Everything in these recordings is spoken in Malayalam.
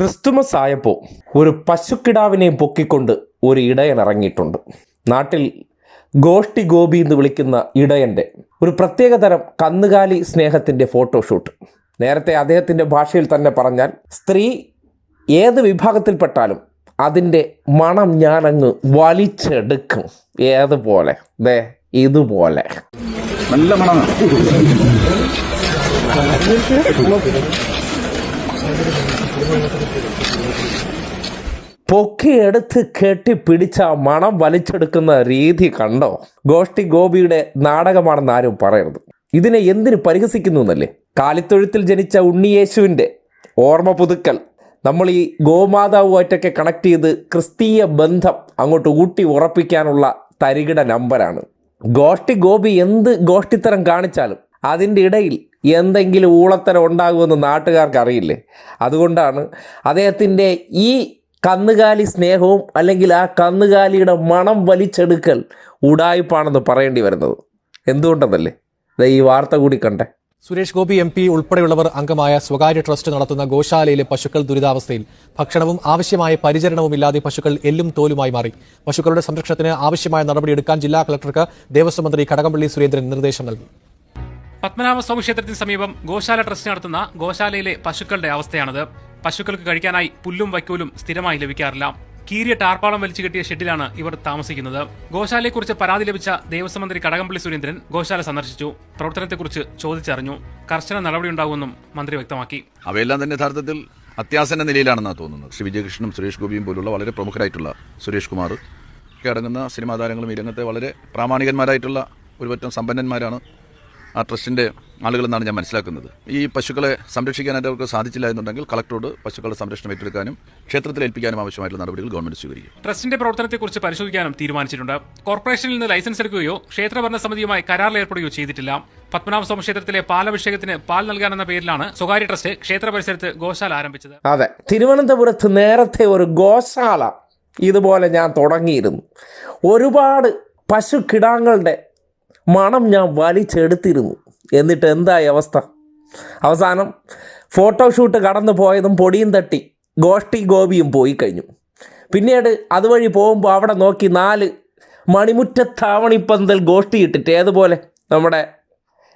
ക്രിസ്തുമസ് ആയപ്പോൾ ഒരു പശുക്കിടാവിനെ പൊക്കിക്കൊണ്ട് ഒരു ഇടയൻ ഇറങ്ങിയിട്ടുണ്ട്. നാട്ടിൽ ഗോഷ്ടി ഗോപി എന്ന് വിളിക്കുന്ന ഇടയന്റെ ഒരു പ്രത്യേകതരം കന്നുകാലി സ്നേഹത്തിന്റെ ഫോട്ടോഷൂട്ട്. നേരത്തെ അദ്ദേഹത്തിന്റെ ഭാഷയിൽ തന്നെ പറഞ്ഞാൽ സ്ത്രീ ഏത് വിഭാഗത്തിൽപ്പെട്ടാലും അതിന്റെ മണം ഞാനങ്ങ് വലിച്ചെടുക്കും. ഏതുപോലെ? ദേ ഇതുപോലെ. നല്ല മണമാണ് പൊക്കിയെടുത്ത് കെട്ടിപ്പിടിച്ച പിടിച്ച മണം വലിച്ചെടുക്കുന്ന രീതി കണ്ടോ? ഗോഷ്ടി ഗോപിയുടെ നാടകമാണെന്ന് ആരും പറയരുത്. ഇതിനെ എന്തിനു പരിഹസിക്കുന്നു എന്നല്ലേ? കാലിത്തൊഴുത്തിൽ ജനിച്ച ഉണ്ണിയേശുവിന്റെ ഓർമ്മ പുതുക്കൽ. നമ്മൾ ഈ ഗോമാതാവുമായിട്ടൊക്കെ കണക്ട് ചെയ്ത് ക്രിസ്തീയ ബന്ധം അങ്ങോട്ട് ഊട്ടി ഉറപ്പിക്കാനുള്ള തരികിട നമ്പറാണ് ഗോഷ്ടി ഗോപി എന്ത് ഗോഷ്ടിത്തരം കാണിച്ചാലും അതിന്റെ ഇടയിൽ എന്തെങ്കിലും ഊളത്തരം ഉണ്ടാകുമെന്ന് നാട്ടുകാർക്ക് അറിയില്ലേ അതുകൊണ്ടാണ് അദ്ദേഹത്തിന്റെ ഈ കന്നുകാലി സ്നേഹവും അല്ലെങ്കിൽ ആ കന്നുകാലിയുടെ മണം വലിച്ചെടുക്കൽ ഉടായ്പാണെന്ന് പറയേണ്ടി വരുന്നത്. എന്തുകൊണ്ടെന്നല്ലേ? ഈ വാർത്ത കൂടി കണ്ടേ. സുരേഷ് ഗോപി എം പി ഉൾപ്പെടെയുള്ളവർ അംഗമായ സ്വകാര്യ ട്രസ്റ്റ് നടത്തുന്ന ഗോശാലയിലെ പശുക്കൾ ദുരിതാവസ്ഥയിൽ ഭക്ഷണവും ആവശ്യമായ പരിചരണവും ഇല്ലാതെ പശുക്കൾ എല്ലും തോലുമായി മാറി. പശുക്കളുടെ സംരക്ഷണത്തിന് ആവശ്യമായ നടപടിയെടുക്കാൻ ജില്ലാ കളക്ടർക്ക് ദേവസ്വം മന്ത്രി കടകംപള്ളി സുരേന്ദ്രൻ നിർദ്ദേശം നൽകി. പത്മനാഭസ്വാമി ക്ഷേത്രത്തിന് സമീപം ഗോശാല ട്രസ്റ്റ് നടത്തുന്ന ഗോശാലയിലെ പശുക്കളുടെ അവസ്ഥയാണിത്. പശുക്കൾക്ക് കഴിക്കാനായി പുല്ലും വൈക്കോലും സ്ഥിരമായി ലഭിക്കാറില്ല. കീരിയ ടാർപ്പാളം വലിച്ചു കെട്ടിയ ഷെഡിലാണ് ഇവർ താമസിക്കുന്നത്. ഗോശാലയെക്കുറിച്ച് പരാതി ലഭിച്ച ദേവസ്വം മന്ത്രി കടകംപള്ളി സുരേന്ദ്രൻ ഗോശാല സന്ദർശിച്ചു. പ്രവർത്തനത്തെക്കുറിച്ച് ചോദിച്ചറിഞ്ഞു. കർശന നടപടിയുണ്ടാകുമെന്നും മന്ത്രി വ്യക്തമാക്കി. അവയെല്ലാം തന്നെ യഥാർത്ഥത്തിൽ അത്യാസന്ന നിലയിലാണെന്നാണ് തോന്നുന്നത്. ശ്രീ വിജയകൃഷ്ണനും സുരേഷ് ഗോപിയും പോലുള്ള വളരെ പ്രമുഖരായിട്ടുള്ള സുരേഷ് കുമാർ ഒക്കെ അടങ്ങുന്ന സിനിമാ താരങ്ങളും ഈ രംഗത്തെ വളരെ പ്രാമാണികന്മാരായിട്ടുള്ള ഒരുപറ്റം സമ്പന്നന്മാരാണ്. ആ ട്രസ്റ്റിന്റെ ആളുകളെന്നാണ് ഞാൻ മനസ്സിലാക്കുന്നത്. ഈ പശുക്കളെ സംരക്ഷിക്കാനായിട്ട് അവർക്ക് സാധിച്ചില്ല എന്നുണ്ടെങ്കിൽ കളക്ടറോട് പശുക്കളുടെ സംരക്ഷണം ഏറ്റെടുക്കാനും ക്ഷേത്രത്തിൽ ഏൽപ്പിക്കാനും ആവശ്യമായിട്ടുള്ള നടപടികൾ ഗവൺമെന്റ് സ്വീകരിക്കും. ട്രസ്റ്റിന്റെ പ്രവർത്തനത്തെക്കുറിച്ച് പരിശോധിക്കാനും തീരുമാനിച്ചിട്ടുണ്ട്. കോർപ്പറേഷനിൽ നിന്ന് ലൈസൻസ് എടുക്കുകയോ ക്ഷേത്രഭരണ സമിതിയുമായി കരാറിൽ ഏർപ്പെടുകയോ ചെയ്തിട്ടില്ല. പത്മനാഭസ്വാമി ക്ഷേത്രത്തിലെ പാലഭിഷേകത്തിന് പാൽ നൽകാനെന്ന പേരിലാണ് സ്വകാര്യ ട്രസ്റ്റ് ക്ഷേത്ര പരിസരത്ത് ഗോശാല ആരംഭിച്ചത്. അതെ തിരുവനന്തപുരത്ത് നേരത്തെ ഒരു ഗോശാല ഇതുപോലെ ഞാൻ തുടങ്ങിയിരുന്നു. ഒരുപാട് പശുക്കിടാങ്ങളുടെ മണം ഞാൻ വലിച്ചെടുത്തിരുന്നു. എന്നിട്ട് എന്തായി അവസ്ഥ? അവസാനം ഫോട്ടോഷൂട്ട് കടന്നു പോയതും പൊടിയും തട്ടി ഗോഷ്ടി ഗോപിയും പോയി കഴിഞ്ഞു. പിന്നീട് അതുവഴി പോകുമ്പോൾ അവിടെ നോക്കി നാല് മണിമുറ്റത്താവണിപ്പന്തൽ ഗോഷ്ടി ഇട്ടിട്ട് ഏതുപോലെ നമ്മുടെ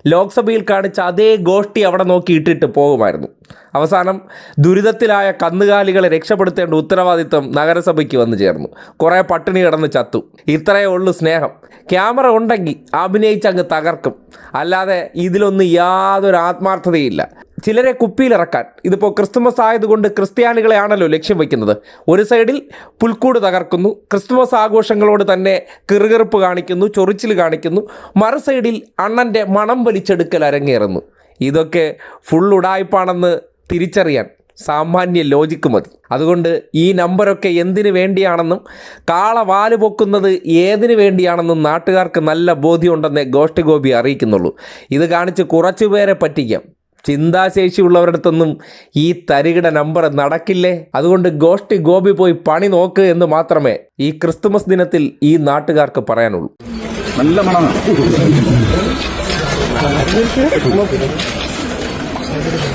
ലോക്സഭയിൽ കാണിച്ച അതേ ഗോഷ്ടി അവിടെ നോക്കി ഇട്ടിട്ട് പോകുമായിരുന്നു. അവസാനം ദുരിതത്തിലായ കന്നുകാലികളെ രക്ഷപ്പെടുത്തേണ്ട ഉത്തരവാദിത്വം നഗരസഭയ്ക്ക് വന്നു ചേർന്നു. കുറേ പട്ടിണി കിടന്ന് ചത്തു. ഇത്രയേ ഉള്ളൂ സ്നേഹം. ക്യാമറ ഉണ്ടെങ്കിൽ അഭിനയിച്ചങ്ങ് തകർക്കും. അല്ലാതെ ഇതിലൊന്നും യാതൊരു ആത്മാർത്ഥതയില്ല. ചിലരെ കുപ്പിയിലിറക്കാൻ. ഇതിപ്പോൾ ക്രിസ്തുമസ് ആയതുകൊണ്ട് ക്രിസ്ത്യാനികളെയാണല്ലോ ലക്ഷ്യം വയ്ക്കുന്നത് ഒരു സൈഡിൽ പുൽക്കൂട് തകർക്കുന്നു. ക്രിസ്തുമസ് ആഘോഷങ്ങളോട് തന്നെ കിറുകിറുപ്പ് കാണിക്കുന്നു ചൊറിച്ചിൽ കാണിക്കുന്നു. മറു സൈഡിൽ അണ്ണന്റെ മണം വലിച്ചെടുക്കൽ അരങ്ങേറുന്നു. ഇതൊക്കെ ഫുൾ ഉടായ്പാണെന്ന് തിരിച്ചറിയാൻ സാമാന്യ ലോജിക്ക് മതി. അതുകൊണ്ട് ഈ നമ്പരൊക്കെ എന്തിനു വേണ്ടിയാണെന്നും കാള വാൽ പൊക്കുന്നത് ഏതിനു വേണ്ടിയാണെന്നും നാട്ടുകാർക്ക് നല്ല ബോധ്യമുണ്ടെന്നേ ഗോഷ്ടി ഗോപി അറിയിക്കുന്നുള്ളൂ. ഇത് കാണിച്ച് കുറച്ചു പേരെ പറ്റിക്കാം. ചിന്താശേഷി ഉള്ളവരടുത്തൊന്നും ഈ തരികിട നമ്പർ നടക്കില്ലേ? അതുകൊണ്ട് ഗോഷ്ടി ഗോപി പോയി പണി നോക്ക് എന്ന് മാത്രമേ ഈ ക്രിസ്തുമസ് ദിനത്തിൽ ഈ നാട്ടുകാർക്ക് പറയാനുള്ളൂ. നല്ല മണമാണ് ま、自分とよく違うけどね。なるほどね。